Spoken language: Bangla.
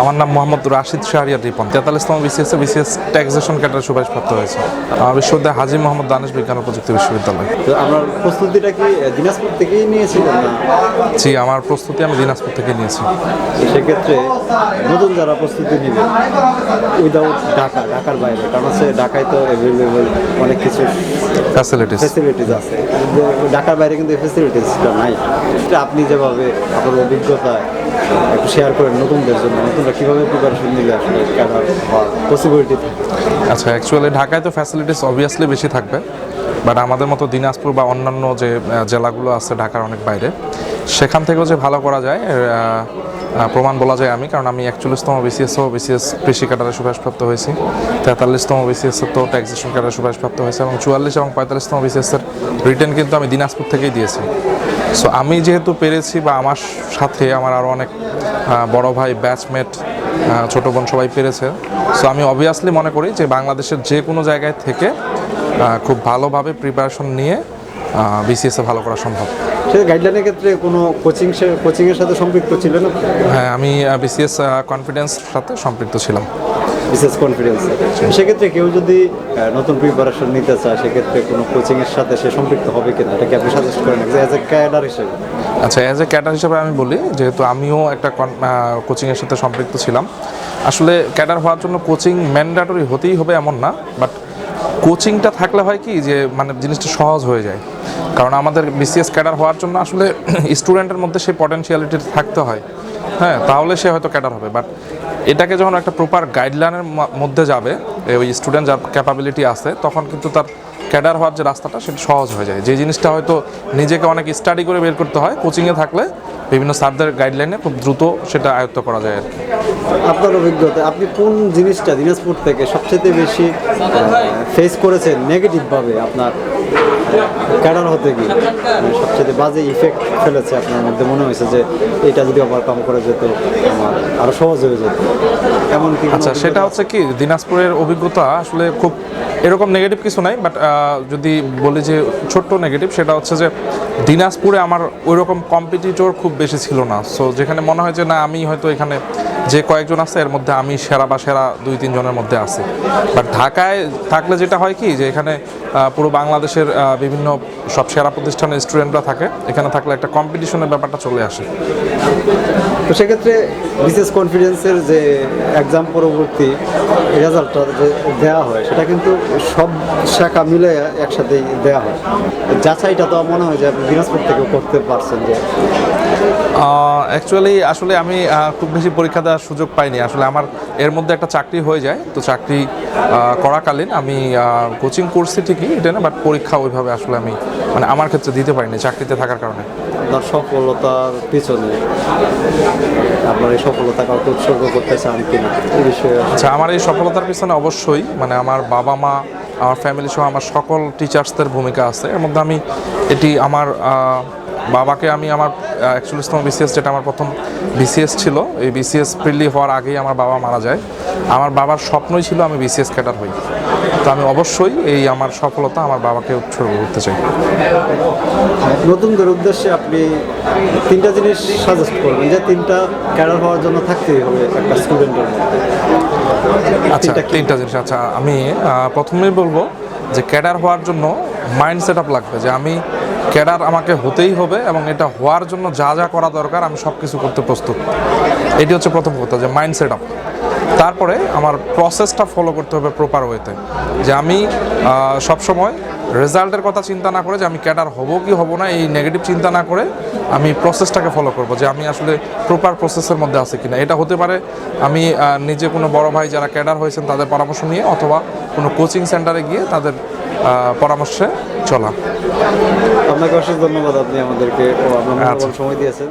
আমার নাম মোহাম্মদ রাশিদ শাহরিয়ার রিপন। তেতাল্লিশতম বিসিএস বিসিএস ট্যাক্সেশন ক্যাডার সুপারিশপ্রাপ্ত হয়েছে। আমার বিশ্ববিদ্যালয় হাজি মোহাম্মদ দানেশ বিজ্ঞান ও প্রযুক্তি বিশ্ববিদ্যালয়। তো আপনার প্রস্তুতিটা কি দিনাজপুর থেকেই নিয়েছিলেন জি আমার প্রস্তুতি আমি দিনাজপুর থেকে নিয়েছি। সেক্ষেত্রে নতুন যারা প্রস্তুতি নেবে উইদাউট ঢাকা ঢাকার বাইরে কারণ হচ্ছে ঢাকায় তো অ্যাভেলেবেল অনেক কিছু ফ্যাসিলিটিস ফেসিলিটিস আছে। ঢাকার বাইরে কিন্তু এই ফেসিলিটিসটা নাই। আপনি যেভাবে আপনার অভিজ্ঞতা একটু শেয়ার করেন নতুনদের জন্য নতুনরা কীভাবে প্রিপারেশন নিলে আসলে ক্যাডার হওয়ার পসিবিলিটি আচ্ছা অ্যাকচুয়ালি ঢাকায় তো ফ্যাসিলিটিস অবভিয়াসলি বেশি থাকবে বাট আমাদের মতো দিনাজপুর বা অন্যান্য যে জেলাগুলো আছে ঢাকার অনেক বাইরে। সেখান থেকেও যে ভালো করা যায় প্রমাণ বলা যায় আমি, কারণ আমি একচল্লিশতম বিসিএস ও বিসিএস কৃষি ক্যাডারে সুপারিশপ্রাপ্ত হয়েছি। তেতাল্লিশতম বিসিএস তো ট্যাক্সেশন ক্যাডারে সুপারিশপ্রাপ্ত হয়েছে এবং চুয়াল্লিশ এবং পঁয়তাল্লিশতম বিসিএস এর রিটার্ন কিন্তু আমি দিনাজপুর থেকেই দিয়েছি। সো আমি যেহেতু পেরেছি বা আমার সাথে আমার আরও অনেক বড় ভাই ব্যাচমেট ছোট বোন সবাই পেরেছে। সো আমি অবভিয়াসলি মনে করি যে বাংলাদেশের যে কোনো জায়গায় থেকে খুব ভালোভাবে প্রিপারেশন নিয়ে বিসিএসে ভালো করা সম্ভব। সে গাইডলাইনের ক্ষেত্রে কোনো কোচিং কোচিংয়ের সাথে সম্পৃক্ত ছিলেন? হ্যাঁ আমি বিসিএস কনফিডেন্স সাথে সম্পৃক্ত ছিলাম। বিশেষ কনফিডেন্স সেক্ষেত্রে কেউ যদি নতুন প্রিপারেশন নিতে চায় সেক্ষেত্রে কোনো কোচিংয়ের সাথে সে সম্পৃক্ত হবে কিনা? এটাকে আপনি সাজেস্ট করেন অ্যাজ এ ক্যাডার হিসেবে। আচ্ছা অ্যাজ এ ক্যাডার হিসেবে আমি বলি যেহেতু আমিও একটা কোচিংয়ের সাথে সম্পৃক্ত ছিলাম। আসলে ক্যাডার হওয়ার জন্য কোচিং ম্যান্ডাটরি হতেই হবে এমন না বাট কোচিংটা থাকলে হয় কি যে মানে জিনিসটা সহজ হয়ে যায়। কারণ আমাদের বিসিএস ক্যাডার হওয়ার জন্য আসলে স্টুডেন্টের মধ্যে সেই পটেনশিয়ালিটি থাকতে হয়। হ্যাঁ তাহলে সে হয়তো ক্যাডার হবে। বাট এটাকে যখন একটা প্রপার গাইডলাইনের মধ্যে যাবে ওই স্টুডেন্ট যার ক্যাপাবিলিটি আছে, তখন কিন্তু তার ক্যাডার হওয়ার যে রাস্তাটা, সেটা সহজ হয়ে যায়। যে জিনিসটা হয়তো নিজেকে অনেক স্টাডি করে বের করতে হয় কোচিংয়ে থাকলে বিভিন্ন স্যারদের গাইডলাইনে খুব দ্রুত সেটা আয়ত্ত করা যায় আর কি। আপনার অভিজ্ঞতা, আপনি কোন জিনিসটা দিনাজপুর থেকে সবচেয়ে বেশি ফেস করেছেন নেগেটিভভাবে আপনার? ক্যাডার হতে গিয়ে সবচেয়ে বাজে ইফেক্ট ফেলেছে আপনার মধ্যে মনে হয়েছে যে এটা যদি আবার ওভারকাম করে যেত আমার আরও সহজ হয়ে যেত। এমন কি আচ্ছা সেটা হচ্ছে কি দিনাজপুরের অভিজ্ঞতা আসলে খুব এরকম নেগেটিভ কিছু নাই বাট যদি বলি যে ছোট্ট নেগেটিভ সেটা হচ্ছে যে দিনাজপুরে আমার ওইরকম কম্পিটিটর খুব বেশি ছিল না। সো যেখানে মনে হয় যে না আমি হয়তো এখানে যে কয়েকজন আছে এর মধ্যে আমি সেরা বা সেরা দুই তিনজনের মধ্যে আছি। বাট ঢাকায় থাকলে যেটা হয় কি যে এখানে পুরো বাংলাদেশের বিভিন্ন সব সেরা প্রতিষ্ঠানের স্টুডেন্টরা থাকে। এখানে থাকলে একটা কম্পিটিশনের ব্যাপারটা চলে আসে। তো সেক্ষেত্রে বিশেষ কনফিডেন্সের যে এক্সাম পরবর্তী রেজাল্টটা যে দেওয়া হয় সেটা কিন্তু সব শাখা মিলে একসাথেই দেওয়া হয়। যাচাইটা তো মনে হয় যে আপনি দিনাজপুর থেকেও করতে পারছেন যে। অ্যাকচুয়ালি আসলে আমি খুব বেশি পরীক্ষা দেওয়ার সুযোগ পাইনি। আসলে আমার এর মধ্যে একটা চাকরি হয়ে যায়। তো চাকরি করাকালীন আমি কোচিং করছি ঠিকই এটা না বাট পরীক্ষা ওইভাবে আসলে আমি মানে আমার ক্ষেত্রে দিতে পারিনি চাকরিতে থাকার কারণে। আপনার সফলতার পিছনে আপনার এই সফলতা কাউকে উৎসর্গ করতে চান কিনা এই বিষয়ে আচ্ছা আমার এই সফলতার পিছনে অবশ্যই মানে আমার বাবা মা আমার ফ্যামিলি সহ আমার সকল টিচার্সদের ভূমিকা আছে। এর মধ্যে আমি এটি আমার বাবাকে আমি আমার একচল্লিশতম বিসিএস যেটা আমার প্রথম বিসিএস ছিল এই বিসিএস প্রিলি হওয়ার আগেই আমার বাবা মারা যায়। আমার বাবার স্বপ্নই ছিল আমি বিসিএস ক্যাডার হই। তো আমি অবশ্যই এই আমার সফলতা আমার বাবাকে উৎসর্গ করতে চাই। নতুনদের উদ্দেশ্যে আপনি তিনটা জিনিস সাজেস্ট করবেন যে তিনটা ক্যাডার হওয়ার জন্য থাকতেই হবে একটা স্টুডেন্টের আচ্ছা তিনটা জিনিস আচ্ছা আমি প্রথমেই বলব যে ক্যাডার হওয়ার জন্য মাইন্ড সেট আপ লাগবে, যে আমি ক্যাডার আমাকে হতেই হবে এবং এটা হওয়ার জন্য যা যা করা দরকার, আমি সব কিছু করতে প্রস্তুত। এটি হচ্ছে প্রথম কথা, যে মাইন্ড সেট আপ। তারপরে আমার প্রসেসটা ফলো করতে হবে প্রপার ওয়েতে যে আমি সবসময় রেজাল্টের কথা চিন্তা না করে যে আমি ক্যাডার হব কি হব না এই নেগেটিভ চিন্তা না করে আমি প্রসেসটাকে ফলো করব যে আমি আসলে প্রপার প্রসেসের মধ্যে আছে কিনা। এটা হতে পারে আমি নিজে কোনো বড় ভাই যারা ক্যাডার হয়েছেন তাদের পরামর্শ নিয়ে অথবা কোনো কোচিং সেন্টারে গিয়ে তাদের পরামর্শে চলা। আপনাকে অশেষ ধন্যবাদ আপনি আমাদেরকে আচ্ছা। সময় দিয়েছেন।